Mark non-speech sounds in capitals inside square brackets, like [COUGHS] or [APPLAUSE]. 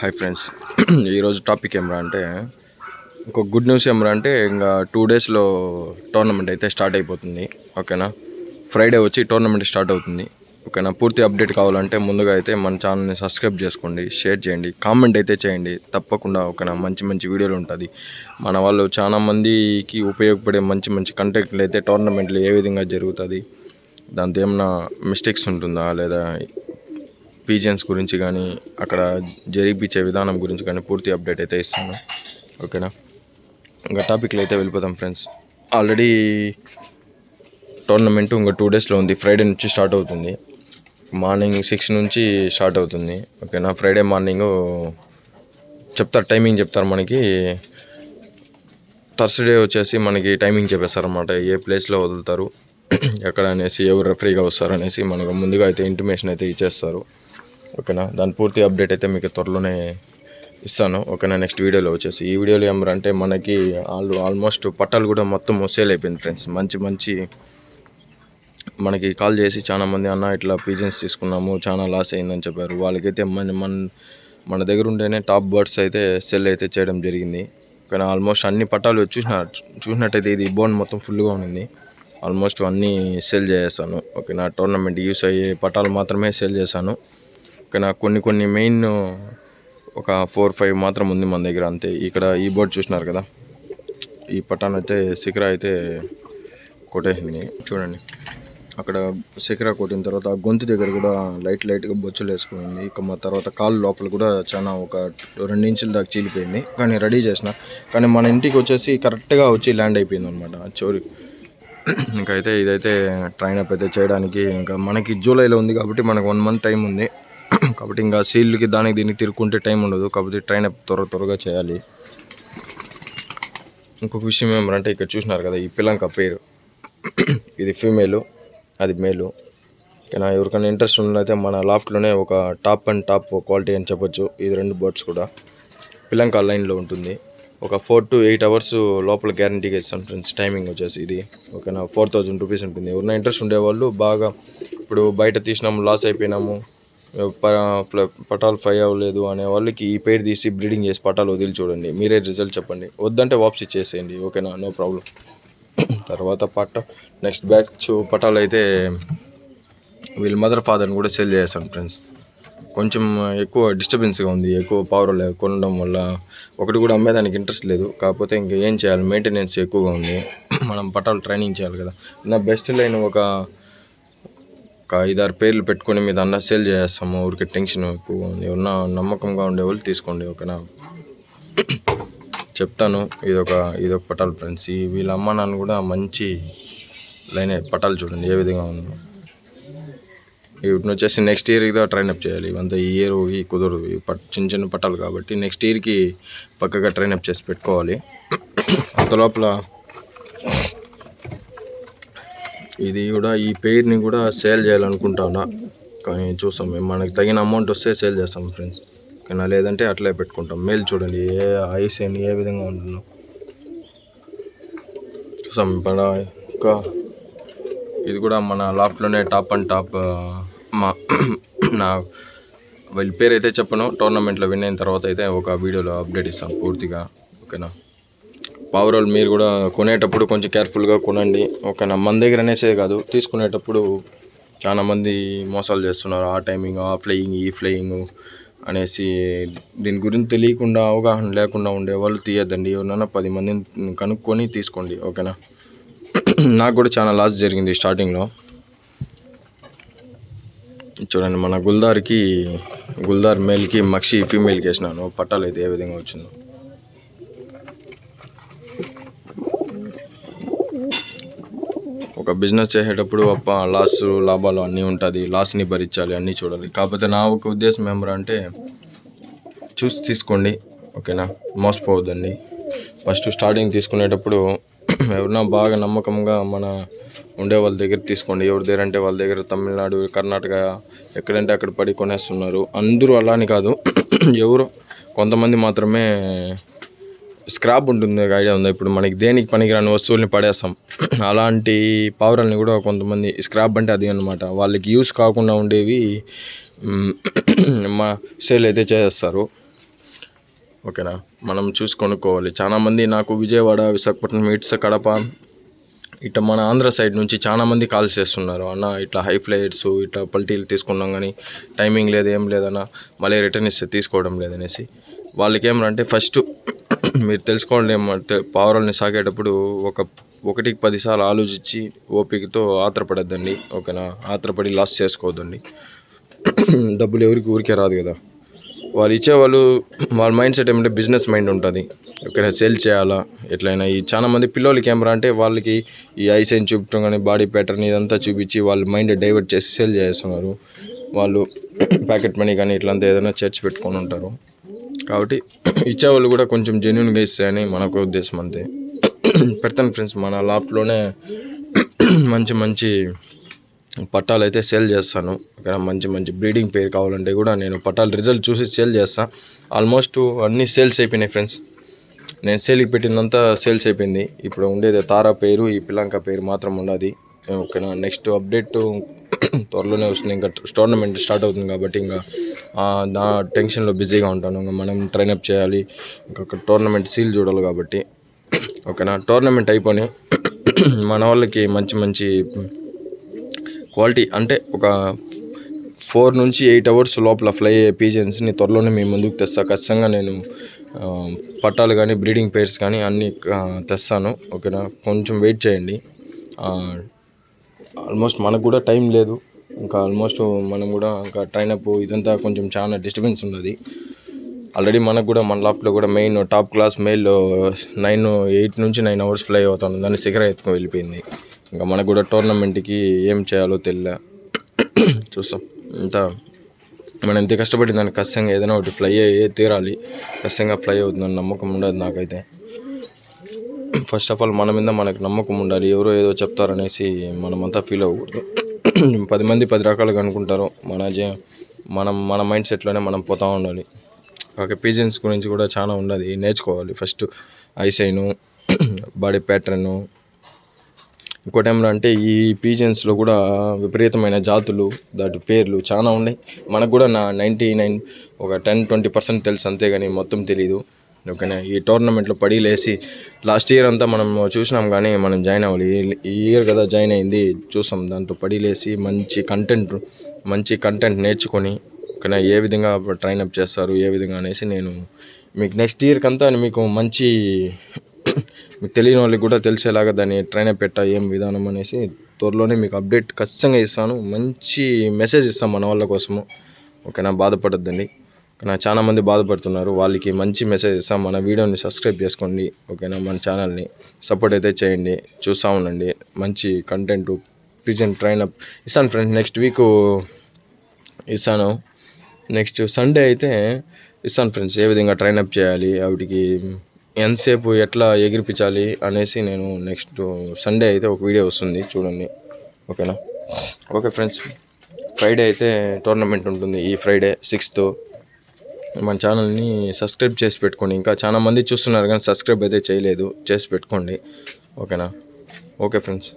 Hi friends ఈరోజు topic ఏమరా అంటే ఇంకో గుడ్ న్యూస్ ఏమరా అంటే ఇంకా టూ డేస్లో టోర్నమెంట్ అయితే స్టార్ట్ అయిపోతుంది. ఓకేనా ఫ్రైడే వచ్చి టోర్నమెంట్ స్టార్ట్ అవుతుంది. ఓకేనా పూర్తి అప్డేట్ కావాలంటే ముందుగా అయితే మన ఛానల్ని సబ్స్క్రైబ్ చేసుకోండి షేర్ చేయండి కామెంట్ అయితే చేయండి. తప్పకుండా ఓకేనా మంచి మంచి వీడియోలు ఉంటుంది. మన వాళ్ళు చాలా మందికి ఉపయోగపడే మంచి మంచి కంటెంట్లు అయితే టోర్నమెంట్లు ఏ విధంగా జరుగుతుంది దాంతో ఏమన్నా మిస్టేక్స్ ఉంటుందా లేదా పీజియన్స్ గురించి కానీ అక్కడ జరిపించే విధానం గురించి కానీ పూర్తి అప్డేట్ అయితే ఇస్తాను ఓకేనా? ఇంకా టాపిక్లో అయితే వెళ్ళిపోతాం ఫ్రెండ్స్. ఆల్రెడీ టోర్నమెంట్ ఇంకా టూ డేస్లో ఉంది. ఫ్రైడే నుంచి స్టార్ట్ అవుతుంది. మార్నింగ్ సిక్స్ నుంచి స్టార్ట్ అవుతుంది. ఓకేనా? ఫ్రైడే మార్నింగ్ చెప్తారు టైమింగ్ చెప్తారు మనకి. థర్స్డే వచ్చేసి మనకి టైమింగ్ చెప్పేస్తారు అనమాట ఏ ప్లేస్లో వదులుతారు ఎక్కడ అనేసి ఎవరు రెఫరీగా వస్తారు అనేసి మనకు ముందుగా అయితే ఇంటిమేషన్ అయితే ఇచ్చేస్తారు. ఓకేనా? దాని పూర్తి అప్డేట్ అయితే మీకు త్వరలోనే ఇస్తాను. ఓకేనా? నెక్స్ట్ వీడియోలో వచ్చేసి. ఈ వీడియోలో ఏమరంటే మనకి ఆల్ ఆల్మోస్ట్ పట్టాలు కూడా మొత్తం సేల్ అయిపోయింది ఫ్రెండ్స్. మంచి మంచి మనకి కాల్ చేసి చాలామంది అన్న ఇట్లా పీజన్స్ తీసుకున్నాము చాలా లాస్ అయిందని చెప్పారు. వాళ్ళకైతే మన మన మన దగ్గర ఉంటేనే టాప్ బర్డ్స్ అయితే సెల్ అయితే చేయడం జరిగింది. కానీ ఆల్మోస్ట్ అన్ని పట్టాలు చూసిన చూసినట్టయితే ఇది బోన్ మొత్తం ఫుల్గా ఉన్నింది. ఆల్మోస్ట్ అన్నీ సేల్ చేసేసాను. ఓకే నా టోర్నమెంట్ యూస్ అయ్యే పట్టాలు మాత్రమే సేల్ చేశాను. ఓకే కొన్ని కొన్ని మెయిన్ ఒక ఫోర్ ఫైవ్ మాత్రం ఉంది మన దగ్గర అంతే. ఇక్కడ ఈ బోర్డు చూసినారు కదా? ఈ పటాన్ అయితే శిఖర అయితే కొట్టేసింది. చూడండి. అక్కడ శిఖర కొట్టిన తర్వాత ఆ గొంతు దగ్గర కూడా లైట్ లైట్గా బొచ్చులు వేసుకుంది ఇక మా తర్వాత కాళ్ళు లోపల కూడా చాలా ఒక రెండు ఇంచుల దాకా చీలిపోయింది. కానీ రెడీ చేసిన. కానీ మన ఇంటికి వచ్చేసి కరెక్ట్గా వచ్చి ల్యాండ్ అయిపోయింది అనమాట చోరీ ఇంకైతే అయితే ఇదైతే ట్రైన్ అప్ అయితే చేయడానికి ఇంకా మనకి జూలైలో ఉంది కాబట్టి మనకు వన్ మంత్ టైం ఉంది. కాబట్టి ఇంకా సీల్కి దానికి దీనికి తిరుక్కుంటే టైం ఉండదు. కాబట్టి ట్రైన్ త్వర త్వరగా చేయాలి. ఇంకొక విషయం ఏమంటే ఇక్కడ చూసినారు కదా ఈ పిల్లంక పేరు. ఇది ఫీమేలు అది మేలు. కానీ ఎవరికైనా ఇంట్రెస్ట్ ఉన్నదైతే మన లాఫ్ట్లోనే ఒక టాప్ అండ్ టాప్ క్వాలిటీ అని చెప్పొచ్చు. ఇది రెండు బర్డ్స్ కూడా. పిల్లంక లైన్లో ఉంటుంది. ఒక ఫోర్ టు ఎయిట్ అవర్స్ లోపల గ్యారంటీగా ఇస్తాం ఫ్రెండ్స్. టైమింగ్ వచ్చేసి ఇది. ఓకేనా ఫోర్ థౌజండ్ రూపీస్ ఉంటుంది. ఎవరైనా ఇంట్రెస్ట్ ఉండేవాళ్ళు బాగా ఇప్పుడు బయట తీసినాము లాస్ అయిపోయినాము. పటాలు ఫ్రై అవ్వలేదు అనే వాళ్ళకి ఈ పేరు తీసి బ్రీడింగ్ చేసి పటాలు వదిలి చూడండి. మీరే రిజల్ట్ చెప్పండి. వద్దంటే వాపస్ ఇచ్చేసేయండి. ఓకేనా? నో ప్రాబ్లం [COUGHS] తర్వాత పట్ట నెక్స్ట్ బ్యాచ్ పటాలు అయితే వీళ్ళ మదర్ ఫాదర్ని కూడా సెల్ చేస్తాను ఫ్రెండ్స్ కొంచెం ఎక్కువ డిస్టర్బెన్స్గా ఉంది. ఎక్కువ పవర్ లే కొనడం వల్ల ఒకటి కూడా అమ్మేదానికి ఇంట్రెస్ట్ లేదు. కాకపోతే ఇంకా ఏం చేయాలి? మెయింటెనెన్స్ ఎక్కువగా ఉంది. [COUGHS] మనం పటాలు ట్రైనింగ్ చేయాలి కదా. నా బెస్ట్ లైన్ ఒక ఒక ఐదారు పేర్లు పెట్టుకొని మీద అన్న సేల్ చేస్తాము ఊరికే టెన్షన్ ఎక్కువ ఉంది. ఉన్న నమ్మకంగా ఉండే వాళ్ళు తీసుకోండి ఒకనా చెప్తాను. ఇదొక ఇదొక పటాలు ఫ్రెండ్స్. ఈ వీళ్ళ అమ్మ నాన్న కూడా మంచి లైన్ పటాలు చూడండి ఏ విధంగా ఉందో. వీటిని వచ్చేసి నెక్స్ట్ ఇయర్కి ట్రైన్ అప్ చేయాలి. ఇవంతా ఈ ఇయర్ ఈ కుదరదు. ఈ పట్ చిన్న చిన్న పట్టాలు కాబట్టి నెక్స్ట్ ఇయర్కి పక్కగా ట్రైన్ అప్ చేసి పెట్టుకోవాలి. అంత లోపల ఇది కూడా ఈ పేరుని కూడా సేల్ చేయాలనుకుంటానా? కానీ చూస్తాం మేము మనకి తగిన అమౌంట్ వస్తే సేల్ చేస్తాం ఫ్రెండ్స్ కానీ లేదంటే అట్లే పెట్టుకుంటాం. మేల్ చూడండి ఏ ఐస్ అని ఏ విధంగా ఉంటుందో. చూసాం ఇప్పుడు ఇంకా ఇది కూడా మన లాఫ్ట్లోనే టాప్ అండ్ టాప్ మా [CLEARS THROAT] నా వీళ్ళ పేరు అయితే చెప్పను టోర్నమెంట్లో విన్ అయిన తర్వాత అయితే ఒక వీడియోలో అప్డేట్ ఇస్తాం పూర్తిగా ఓకేనా? పావురాలు మీరు కూడా కొనేటప్పుడు కొంచెం కేర్ఫుల్గా కొనండి. ఓకేనా? మన దగ్గర అనేసే కాదు. తీసుకునేటప్పుడు చాలామంది మోసాలు చేస్తున్నారు. ఆ టైమింగ్ ఆ ఫ్లయింగ్ ఈ ఫ్లయింగ్ అనేసి దీని గురించి తెలియకుండా అవగాహన లేకుండా ఉండే వాళ్ళు తీయద్దండి. ఎవరన్నా పది మందిని కనుక్కొని తీసుకోండి. ఓకేనా? నాకు కూడా చాలా లాస్ జరిగింది స్టార్టింగ్లో చూడండి మన గుల్దార్కి గుల్దార్ మేల్కి మక్షి ఫీమేల్కి వేసినాను. పట్టాలు అయితే ఏ విధంగా వచ్చిందో. ఒక బిజినెస్ చేసేటప్పుడు అప్ప లాస్ లాభాలు అన్నీ ఉంటుంది. లాస్ని భరించాలి అన్నీ చూడాలి. కాకపోతే నా ఒక ఉద్దేశం ఏమరంటే చూసి తీసుకోండి. ఓకేనా? మోసపోవద్దండి. ఫస్ట్ స్టార్టింగ్ తీసుకునేటప్పుడు [CLEARS THROAT] ఎవరన్నా బాగా నమ్మకంగా మన ఉండే వాళ్ళ దగ్గర తీసుకోండి. ఎవరి దగ్గర అంటే వాళ్ళ దగ్గర తమిళనాడు కర్ణాటక ఎక్కడంటే అక్కడ పడి కొనేస్తున్నారు. అందరూ అలా అని కాదు. [CLEARS THROAT] ఎవరు కొంతమంది మాత్రమే స్క్రాప్ ఉంటుంది ఐడియా ఉందా. ఇప్పుడు మనకి దేనికి పనికిరాని వస్తువుల్ని పడేస్తాం. అలాంటి పావురాల్ని కూడా కొంతమంది స్క్రాప్ అంటే అది అనమాట వాళ్ళకి యూస్ కాకుండా ఉండేవి మా సేల్ అయితే చేస్తారు. ఓకేనా? మనం చూసి కొనుక్కోవాలి. చాలామంది నాకు విజయవాడ విశాఖపట్నం ఇట్స్ కడప ఇట్లా మన ఆంధ్ర సైడ్ నుంచి చాలా మంది కాల్స్ చేస్తున్నారు. అన్న ఇట్లా హై ఫ్లైట్స్ ఇట్లా పల్టీలు తీసుకున్నాం కానీ టైమింగ్ లేదు ఏం లేదన్న మళ్ళీ రిటర్న్ ఇస్తే తీసుకోవడం లేదనేసి వాళ్ళకి ఏమంటే ఫస్ట్ మీరు తెలుసుకోండి ఏమంటే పావురాలని సాగేటప్పుడు ఒక ఒకటికి పదిసార్లు ఆలోచించి ఓపికతో ఆత్రపడద్దండి ఓకేనా? ఆత్రపడి లాస్ చేసుకోవద్దండి. డబ్బులు ఎవరికి ఊరికే రాదు కదా. వాళ్ళు ఇచ్చేవాళ్ళు వాళ్ళ మైండ్ సెట్ ఏమంటే బిజినెస్ మైండ్ ఉంటుంది. ఎక్కడైనా సేల్ చేయాలా? ఎట్లయినా ఈ చాలా మంది పిల్లలకి కెమెరా అంటే వాళ్ళకి ఈ ఐసైన్ చూపటం కానీ బాడీ ప్యాటర్న్ ఇదంతా చూపించి వాళ్ళ మైండ్ డైవర్ట్ చేసి సేల్ చేస్తున్నారు. వాళ్ళు ప్యాకెట్ మనీ కానీ ఇట్లంతా ఏదైనా చేర్చి పెట్టుకొని ఉంటారు. కాబట్టి ఇచ్చేవాళ్ళు కూడా కొంచెం జెన్యున్గా ఇస్తాయని మనకు ఉద్దేశం అంతే. పెడతాను ఫ్రెండ్స్ మన లాఫ్ట్లోనే మంచి మంచి పట్టాలు అయితే సేల్ చేస్తాను. మంచి మంచి బ్రీడింగ్ పేరు కావాలంటే కూడా నేను పట్టాలు రిజల్ట్ చూసి సేల్ చేస్తాను ఆల్మోస్ట్ అన్నీ సేల్స్ అయిపోయినాయి ఫ్రెండ్స్ నేను సేల్కి పెట్టిందంతా సేల్స్ అయిపోయింది. ఇప్పుడు ఉండేది తారా పేరు ఈ పిల్లంక పేరు మాత్రం ఉండదు. ఓకేనా? నెక్స్ట్ అప్డేట్ త్వరలోనే వస్తుంది. ఇంకా టోర్నమెంట్ స్టార్ట్ అవుతుంది కాబట్టి ఇంకా దా టెన్షన్లో బిజీగా ఉంటాను. ఇంకా మనం ట్రైనప్ చేయాలి. ఇంకొక టోర్నమెంట్ సీల్ చూడాలి కాబట్టి. ఓకేనా? టోర్నమెంట్ అయిపోయి [CLEARS THROAT] మన వాళ్ళకి మంచి మంచి క్వాలిటీ అంటే ఒక ఫోర్ నుంచి ఎయిట్ అవర్స్ లోపల ఫ్లై అయ్యే పీజన్స్ని త్వరలోనే మీ ముందుకు తెస్తా. ఖచ్చితంగా నేను పట్టాలు కానీ బ్రీడింగ్ పేర్స్ కానీ అన్నీ తెస్తాను. ఓకేనా? కొంచెం వెయిట్ చేయండి. ఆల్మోస్ట్ మనకు కూడా టైం లేదు. ఇంకా ఆల్మోస్ట్ మనం కూడా ఇంకా ట్రైనప్ ఇదంతా కొంచెం చాలా డిస్టర్బెన్స్ ఉన్నది. ఆల్రెడీ మనకు కూడా మన లాఫ్ట్లో కూడా main top class mail nine eight నుంచి నైన్ అవర్స్ ఫ్లై అవుతాను దాన్ని శిఖర ఎత్తుకొని వెళ్ళిపోయింది. ఇంకా మనకు కూడా టోర్నమెంట్కి ఏం చేయాలో తెలియ చూస్తాం. ఇంత మనం ఎంత కష్టపడి దానికి ఖచ్చితంగా ఏదైనా ఒకటి ఫ్లై అయ్యే తీరాలి. ఖచ్చితంగా ఫ్లై అవుతుందని నమ్మకం ఉండదు నాకైతే. ఫస్ట్ ఆఫ్ ఆల్ మన మీద మనకు నమ్మకం ఉండాలి. ఎవరో ఏదో చెప్తారనేసి మనమంతా ఫీల్ అవ్వకూడదు. [CLEARS THROAT] పది మంది పది రకాలుగా అనుకుంటారు. మన జే- మనం మన మైండ్ సెట్లోనే మనం పోతూ ఉండాలి. ఓకే పీజన్స్ గురించి కూడా చాలా ఉన్నది. నేర్చుకోవాలి ఫస్ట్. ఐసైను [CLEARS THROAT] body pattern. ఇంకోటి ఏమన్నా అంటే ఈ పీజన్స్లో కూడా విపరీతమైన జాతులు దాటి పేర్లు చాలా ఉన్నాయి. మనకు కూడా నా నైంటీ నైన్ ఒక టెన్ ట్వంటీ పర్సెంట్ తెలుసు అంతేగాని మొత్తం తెలీదు. ఓకేనా? ఈ టోర్నమెంట్లో పడి లేసి లాస్ట్ ఇయర్ అంతా మనం చూసినాం కానీ మనం జాయిన్ అవ్వాలి. ఈ- ఈ ఇయర్ కదా జాయిన్ అయింది. చూసాం దాంతో పడి లేసి మంచి కంటెంట్ మంచి కంటెంట్ నేర్చుకొని ఓకేనా? ఏ విధంగా ట్రైన్ అప్ చేస్తారు ఏ విధంగా అనేసి నేను మీకు నెక్స్ట్ ఇయర్కి అంతా మీకు మంచి మీకు తెలియని వాళ్ళకి కూడా తెలిసేలాగా దాన్ని ట్రైన్ అప్ పెట్టా ఏం విధానం అనేసి త్వరలోనే మీకు అప్డేట్ ఖచ్చితంగా ఇస్తాను. మంచి మెసేజ్ ఇస్తాం మన వాళ్ళ కోసము. ఓకేనా? బాధపడద్దండి. చాలా మంది బాధపడుతున్నారు. వాళ్ళకి మంచి మెసేజ్ ఇస్తాం మన వీడియోని సబ్స్క్రైబ్ చేసుకోండి ఓకేనా? మన ఛానల్ని సపోర్ట్ అయితే చేయండి చూస్తూ ఉండండి. మంచి కంటెంట్ ప్రిజెంట్ ట్రైన్ అప్ ఇస్తాను ఫ్రెండ్స్ నెక్స్ట్ వీక్ ఇస్తాను. నెక్స్ట్ సండే అయితే ఇస్తాను ఫ్రెండ్స్ ఏ విధంగా ట్రైన్ అప్ చేయాలి వాటికి ఎంతసేపు ఎట్లా ఎగిరిపించాలి అనేసి నేను నెక్స్ట్ సండే అయితే ఒక వీడియో వస్తుంది చూడండి. ఓకేనా? ఓకే ఫ్రెండ్స్ ఫ్రైడే అయితే టోర్నమెంట్ ఉంటుంది ఈ ఫ్రైడే సిక్స్త్ మన ఛానల్ని సబ్స్క్రైబ్ చేసి పెట్టుకోండి. ఇంకా చాలా మంది చూస్తున్నారు కానీ సబ్స్క్రైబ్ అయితే చేయలేదు. చేసి పెట్టుకోండి. ఓకేనా? Okay friends.